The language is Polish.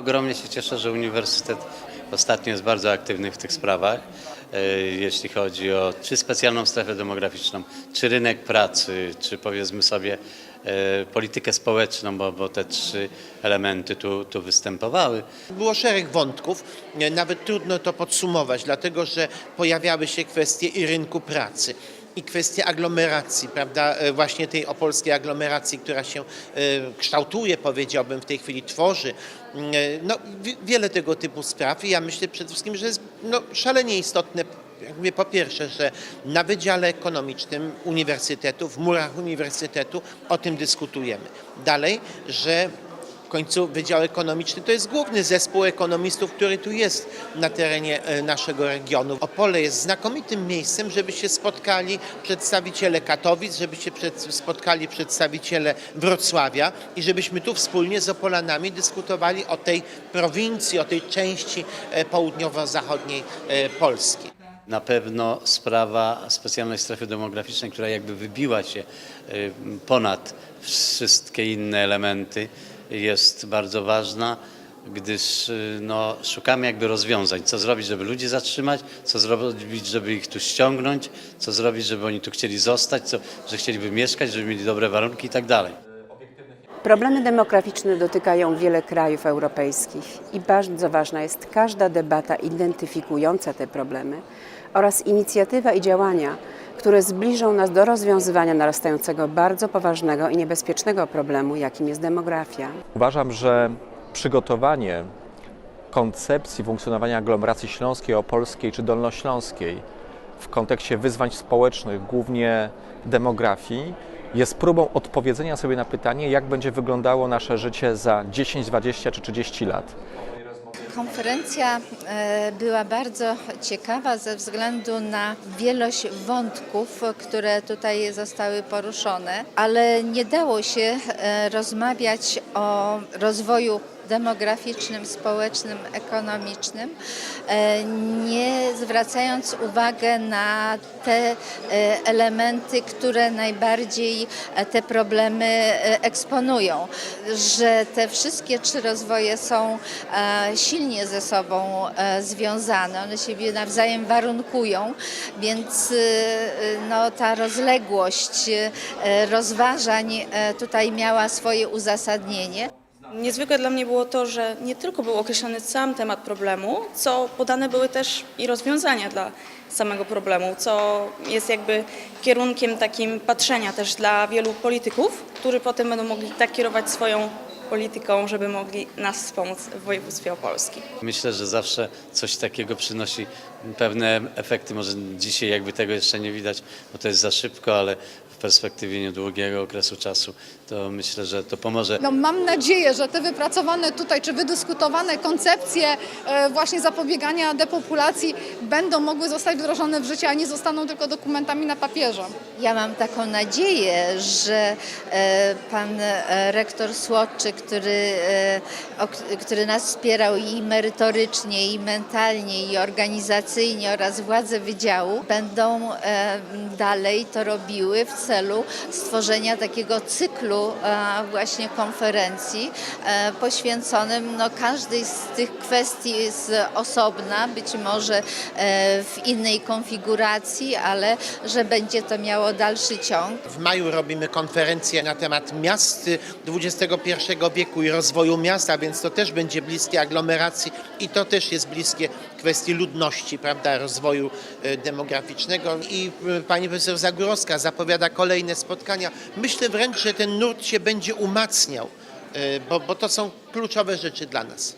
Ogromnie się cieszę, że uniwersytet ostatnio jest bardzo aktywny w tych sprawach, e, jeśli chodzi o czy specjalną strefę demograficzną, czy rynek pracy, czy powiedzmy sobie e, politykę społeczną, bo, bo te trzy elementy tu, tu występowały. Było szereg wątków, nawet trudno to podsumować, dlatego że pojawiały się kwestie i rynku pracy. I kwestie aglomeracji, prawda, e, właśnie tej opolskiej aglomeracji, która się e, kształtuje, powiedziałbym, w tej chwili tworzy. Mm, e, No, wi- wiele tego typu spraw i ja myślę przede wszystkim, że jest no, szalenie istotne jak mówię, po pierwsze, że na Wydziale Ekonomicznym Uniwersytetu, w murach Uniwersytetu o tym dyskutujemy. Dalej, że końcu Wydział Ekonomiczny to jest główny zespół ekonomistów, który tu jest na terenie e, naszego regionu. Opole jest znakomitym miejscem, żeby się spotkali przedstawiciele Katowic, żeby się spotkali przedstawiciele Wrocławia i żebyśmy tu wspólnie z Opolanami dyskutowali o tej prowincji, o tej części e, południowo-zachodniej e, Polski. Na pewno sprawa specjalnej strefy demograficznej, która jakby wybiła się ponad wszystkie inne elementy, jest bardzo ważna, gdyż y, no, szukamy jakby rozwiązań, co zrobić, żeby ludzi zatrzymać, co zrobić, żeby ich tu ściągnąć, co zrobić, żeby oni tu chcieli zostać, co, że chcieliby mieszkać, żeby mieli dobre warunki i tak dalej. Problemy demograficzne dotykają wiele krajów europejskich i bardzo ważna jest każda debata identyfikująca te problemy oraz inicjatywa i działania, które zbliżą nas do rozwiązywania narastającego bardzo poważnego i niebezpiecznego problemu, jakim jest demografia. Uważam, że przygotowanie koncepcji funkcjonowania aglomeracji śląskiej, opolskiej czy dolnośląskiej w kontekście wyzwań społecznych, głównie demografii, jest próbą odpowiedzenia sobie na pytanie, jak będzie wyglądało nasze życie za 10, 20 czy 30 lat. Konferencja e, była bardzo ciekawa ze względu na wielość wątków, które tutaj zostały poruszone, ale nie dało się e, rozmawiać o rozwoju demograficznym, społecznym, ekonomicznym, e, nie zwracając uwagę na te e, elementy, które najbardziej e, te problemy eksponują, że te wszystkie trzy rozwoje są silnie ze sobą związane, one siebie nawzajem warunkują, więc no, ta rozległość rozważań tutaj miała swoje uzasadnienie. Niezwykłe dla mnie było to, że nie tylko był określony sam temat problemu, co podane były też i rozwiązania dla samego problemu, co jest jakby kierunkiem takim patrzenia też dla wielu polityków, którzy potem będą mogli tak kierować swoją polityką, żeby mogli nas wspomóc w województwie opolskim. Myślę, że zawsze coś takiego przynosi pewne efekty. Może dzisiaj jakby tego jeszcze nie widać, bo to jest za szybko, ale perspektywie niedługiego okresu czasu to myślę, że to pomoże. No, mam nadzieję, że te wypracowane tutaj czy wydyskutowane koncepcje e, właśnie zapobiegania depopulacji będą mogły zostać wdrożone w życie, a nie zostaną tylko dokumentami na papierze. Ja mam taką nadzieję, że e, pan e, rektor Słodczy, który, który nas wspierał i merytorycznie, i mentalnie, i organizacyjnie oraz władze wydziału, będą dalej to robiły w celu stworzenia takiego cyklu e, właśnie konferencji e, poświęconym no, każdej z tych kwestii z osobna, być może e, w innej konfiguracji, ale że będzie to miało dalszy ciąg. W maju robimy konferencję na temat miast XXI wieku i rozwoju miasta, więc to też będzie bliskie aglomeracji i to też jest bliskie kwestii ludności, prawda, rozwoju e, demograficznego. I e, pani profesor Zagórowska zapowiada kolejne spotkania. Myślę wręcz, że ten nurt się będzie umacniał, e, bo, bo to są kluczowe rzeczy dla nas.